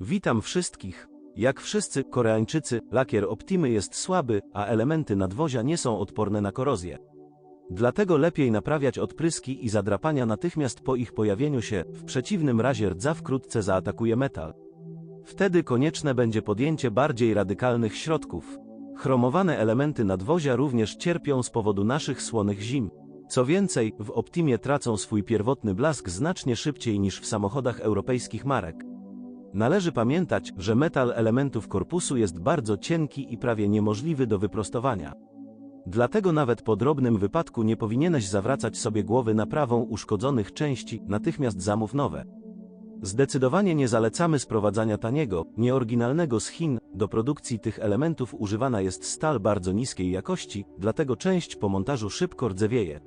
Witam wszystkich. Jak wszyscy Koreańczycy, lakier Optimy jest słaby, a elementy nadwozia nie są odporne na korozję. Dlatego lepiej naprawiać odpryski i zadrapania natychmiast po ich pojawieniu się, w przeciwnym razie rdza wkrótce zaatakuje metal. Wtedy konieczne będzie podjęcie bardziej radykalnych środków. Chromowane elementy nadwozia również cierpią z powodu naszych słonych zim. Co więcej, w Optimie tracą swój pierwotny blask znacznie szybciej niż w samochodach europejskich marek. Należy pamiętać, że metal elementów korpusu jest bardzo cienki i prawie niemożliwy do wyprostowania. Dlatego nawet po drobnym wypadku nie powinieneś zawracać sobie głowy naprawą uszkodzonych części, natychmiast zamów nowe. Zdecydowanie nie zalecamy sprowadzania taniego, nieoryginalnego z Chin, do produkcji tych elementów używana jest stal bardzo niskiej jakości, dlatego część po montażu szybko rdzewieje.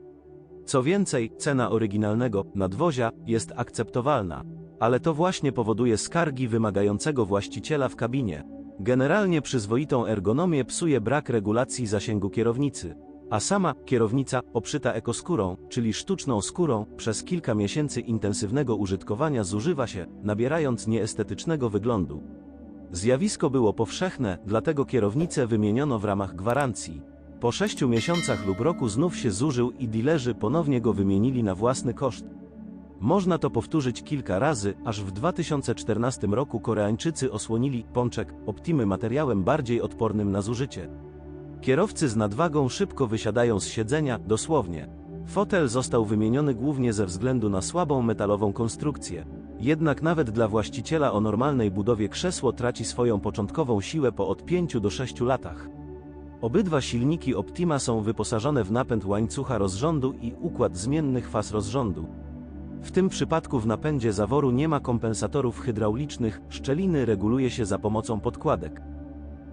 Co więcej, cena oryginalnego nadwozia jest akceptowalna. Ale to właśnie powoduje skargi wymagającego właściciela w kabinie. Generalnie przyzwoitą ergonomię psuje brak regulacji zasięgu kierownicy. A sama kierownica, obszyta ekoskórą, czyli sztuczną skórą, przez kilka miesięcy intensywnego użytkowania zużywa się, nabierając nieestetycznego wyglądu. Zjawisko było powszechne, dlatego kierownicę wymieniono w ramach gwarancji. Po sześciu miesiącach lub roku znów się zużył i dilerzy ponownie go wymienili na własny koszt. Można to powtórzyć kilka razy, aż w 2014 roku Koreańczycy osłonili pączek Optimy materiałem bardziej odpornym na zużycie. Kierowcy z nadwagą szybko wysiadają z siedzenia, dosłownie. Fotel został wymieniony głównie ze względu na słabą metalową konstrukcję. Jednak nawet dla właściciela o normalnej budowie krzesło traci swoją początkową siłę po od 5 do 6 latach. Obydwa silniki Optima są wyposażone w napęd łańcucha rozrządu i układ zmiennych faz rozrządu. W tym przypadku w napędzie zaworu nie ma kompensatorów hydraulicznych, szczeliny reguluje się za pomocą podkładek.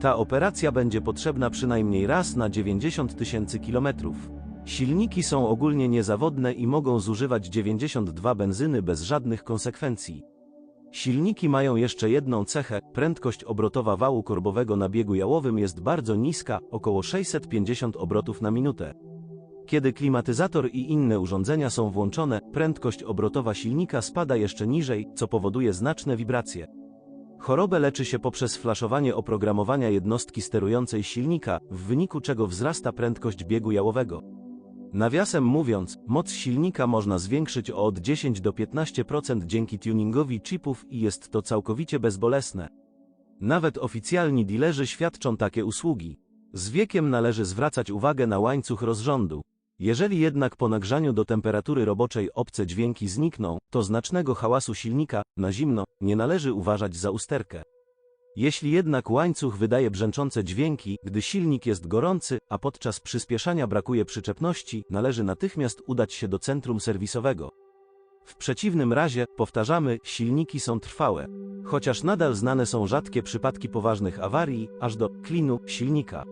Ta operacja będzie potrzebna przynajmniej raz na 90 tysięcy kilometrów. Silniki są ogólnie niezawodne i mogą zużywać 92 benzyny bez żadnych konsekwencji. Silniki mają jeszcze jedną cechę, prędkość obrotowa wału korbowego na biegu jałowym jest bardzo niska, około 650 obrotów na minutę. Kiedy klimatyzator i inne urządzenia są włączone, prędkość obrotowa silnika spada jeszcze niżej, co powoduje znaczne wibracje. Chorobę leczy się poprzez flaszowanie oprogramowania jednostki sterującej silnika, w wyniku czego wzrasta prędkość biegu jałowego. Nawiasem mówiąc, moc silnika można zwiększyć o od 10 do 15% dzięki tuningowi chipów i jest to całkowicie bezbolesne. Nawet oficjalni dilerzy świadczą takie usługi. Z wiekiem należy zwracać uwagę na łańcuch rozrządu. Jeżeli jednak po nagrzaniu do temperatury roboczej obce dźwięki znikną, to znacznego hałasu silnika, na zimno, nie należy uważać za usterkę. Jeśli jednak łańcuch wydaje brzęczące dźwięki, gdy silnik jest gorący, a podczas przyspieszania brakuje przyczepności, należy natychmiast udać się do centrum serwisowego. W przeciwnym razie, powtarzamy, silniki są trwałe. Chociaż nadal znane są rzadkie przypadki poważnych awarii, aż do klinu silnika.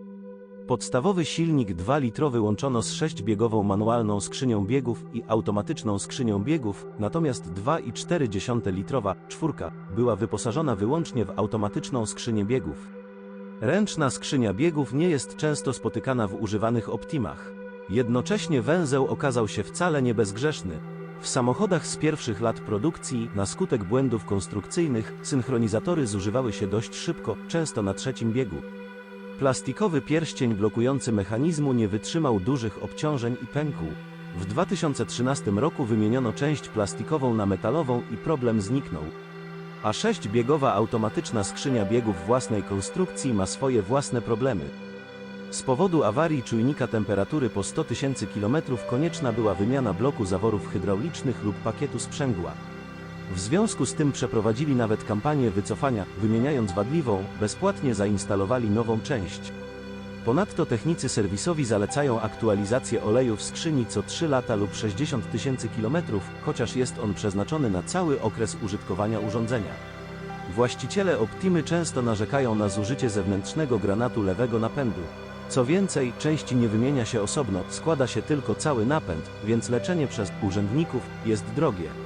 Podstawowy silnik 2-litrowy łączono z 6-biegową manualną skrzynią biegów i automatyczną skrzynią biegów, natomiast 2,4-litrowa czwórka była wyposażona wyłącznie w automatyczną skrzynię biegów. Ręczna skrzynia biegów nie jest często spotykana w używanych Optimach. Jednocześnie węzeł okazał się wcale nie bezgrzeszny. W samochodach z pierwszych lat produkcji, na skutek błędów konstrukcyjnych, synchronizatory zużywały się dość szybko, często na trzecim biegu. Plastikowy pierścień blokujący mechanizmu nie wytrzymał dużych obciążeń i pękł. W 2013 roku wymieniono część plastikową na metalową i problem zniknął. A sześcibiegowa automatyczna skrzynia biegów własnej konstrukcji ma swoje własne problemy. Z powodu awarii czujnika temperatury po 100 tysięcy km konieczna była wymiana bloku zaworów hydraulicznych lub pakietu sprzęgła. W związku z tym przeprowadzili nawet kampanię wycofania, wymieniając wadliwą, bezpłatnie zainstalowali nową część. Ponadto technicy serwisowi zalecają aktualizację oleju w skrzyni co 3 lata lub 60 tysięcy kilometrów, chociaż jest on przeznaczony na cały okres użytkowania urządzenia. Właściciele Optimy często narzekają na zużycie zewnętrznego granatu lewego napędu. Co więcej, części nie wymienia się osobno, składa się tylko cały napęd, więc leczenie przez urzędników jest drogie.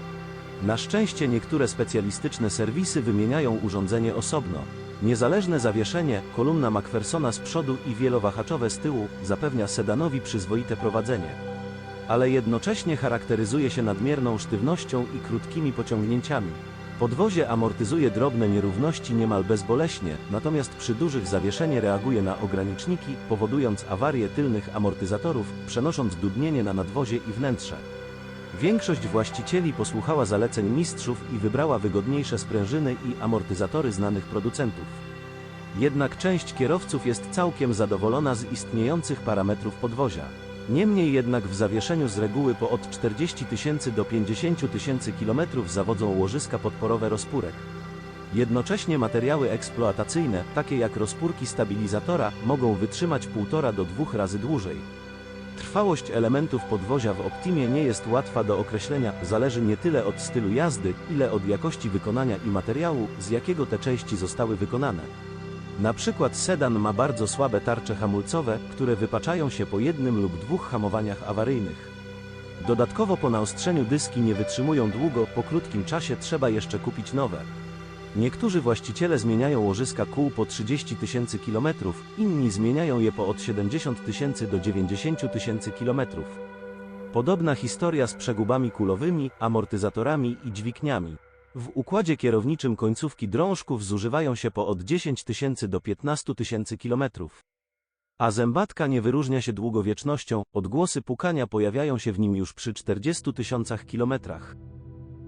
Na szczęście niektóre specjalistyczne serwisy wymieniają urządzenie osobno. Niezależne zawieszenie, kolumna McPhersona z przodu i wielowahaczowe z tyłu zapewnia sedanowi przyzwoite prowadzenie. Ale jednocześnie charakteryzuje się nadmierną sztywnością i krótkimi pociągnięciami. Podwozie amortyzuje drobne nierówności niemal bezboleśnie, natomiast przy dużych zawieszenie reaguje na ograniczniki, powodując awarię tylnych amortyzatorów, przenosząc dudnienie na nadwozie i wnętrze. Większość właścicieli posłuchała zaleceń mistrzów i wybrała wygodniejsze sprężyny i amortyzatory znanych producentów. Jednak część kierowców jest całkiem zadowolona z istniejących parametrów podwozia. Niemniej jednak w zawieszeniu z reguły po od 40 tysięcy do 50 tysięcy kilometrów zawodzą łożyska podporowe rozpórek. Jednocześnie materiały eksploatacyjne, takie jak rozpórki stabilizatora, mogą wytrzymać 1,5 do 2 razy dłużej. Trwałość elementów podwozia w Optimie nie jest łatwa do określenia, zależy nie tyle od stylu jazdy, ile od jakości wykonania i materiału, z jakiego te części zostały wykonane. Na przykład sedan ma bardzo słabe tarcze hamulcowe, które wypaczają się po jednym lub dwóch hamowaniach awaryjnych. Dodatkowo po naostrzeniu dyski nie wytrzymują długo, po krótkim czasie trzeba jeszcze kupić nowe. Niektórzy właściciele zmieniają łożyska kół po 30 tysięcy kilometrów, inni zmieniają je po od 70 tysięcy do 90 tysięcy kilometrów. Podobna historia z przegubami kulowymi, amortyzatorami i dźwigniami. W układzie kierowniczym końcówki drążków zużywają się po od 10 tysięcy do 15 tysięcy kilometrów. A zębatka nie wyróżnia się długowiecznością, odgłosy pukania pojawiają się w nim już przy 40 tysiącach kilometrach.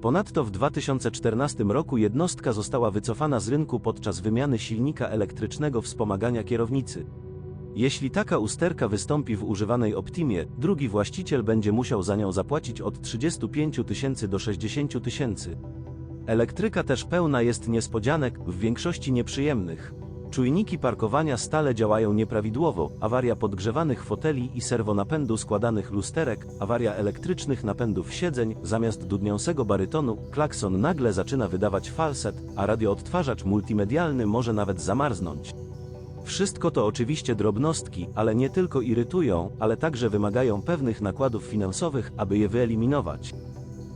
Ponadto w 2014 roku jednostka została wycofana z rynku podczas wymiany silnika elektrycznego wspomagania kierownicy. Jeśli taka usterka wystąpi w używanej Optimie, drugi właściciel będzie musiał za nią zapłacić od 35 tysięcy do 60 tysięcy. Elektryka też pełna jest niespodzianek, w większości nieprzyjemnych. Czujniki parkowania stale działają nieprawidłowo, awaria podgrzewanych foteli i serwonapędu składanych lusterek, awaria elektrycznych napędów siedzeń, zamiast dudniącego barytonu, klakson nagle zaczyna wydawać falset, a radioodtwarzacz multimedialny może nawet zamarznąć. Wszystko to oczywiście drobnostki, ale nie tylko irytują, ale także wymagają pewnych nakładów finansowych, aby je wyeliminować.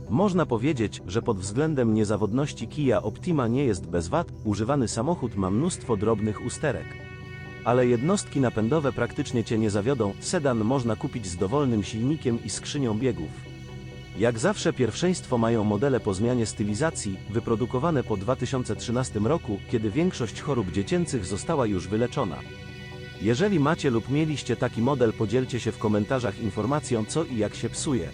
Można powiedzieć, że pod względem niezawodności Kia Optima nie jest bez wad, używany samochód ma mnóstwo drobnych usterek. Ale jednostki napędowe praktycznie Cię nie zawiodą, sedan można kupić z dowolnym silnikiem i skrzynią biegów. Jak zawsze pierwszeństwo mają modele po zmianie stylizacji, wyprodukowane po 2013 roku, kiedy większość chorób dziecięcych została już wyleczona. Jeżeli macie lub mieliście taki model podzielcie się w komentarzach informacją co i jak się psuje.